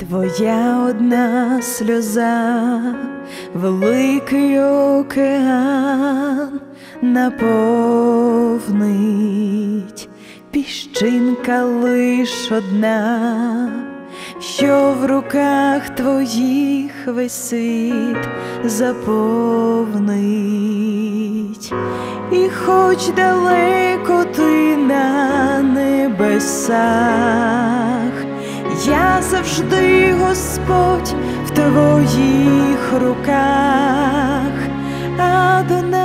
Я одна сльоза, великий океан наповнить, піщинка лиш одна, що в руках твоїх весь світ заповнить, і хоч далеко ти на небесах, я завжди Господь в твоїх руках, Адонай,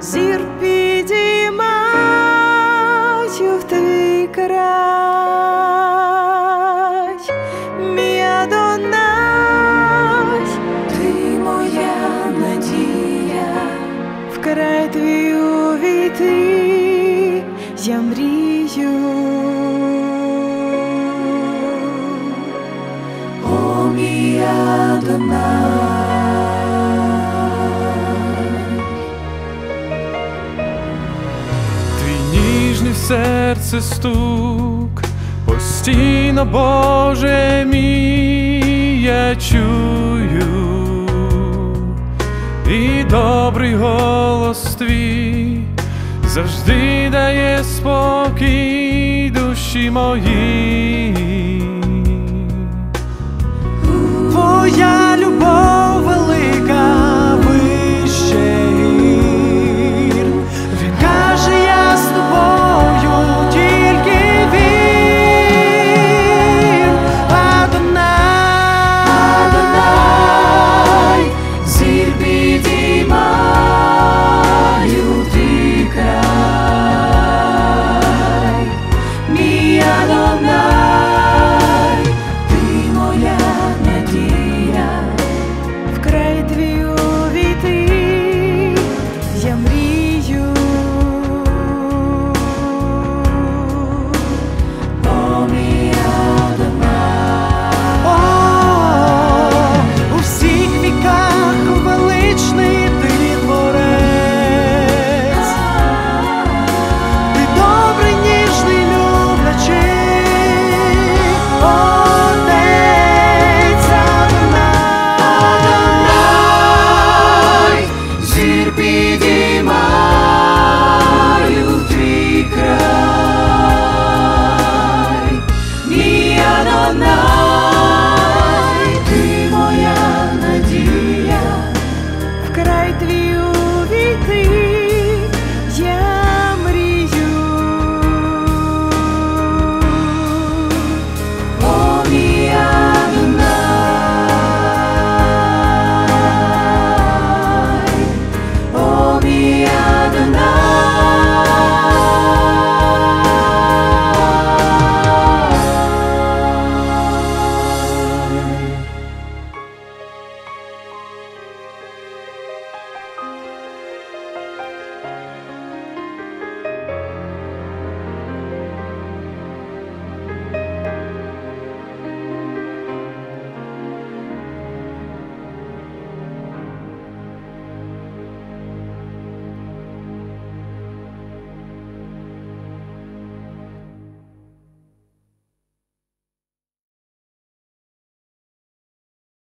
зір підіймаю в твій край, мій Адонай, ти моя надія, в край твій увійти, я мрію. Твій ніжний серце стук, постійно, Боже мій, я чую, і добрий голос твій завжди дає спокій душі моїй.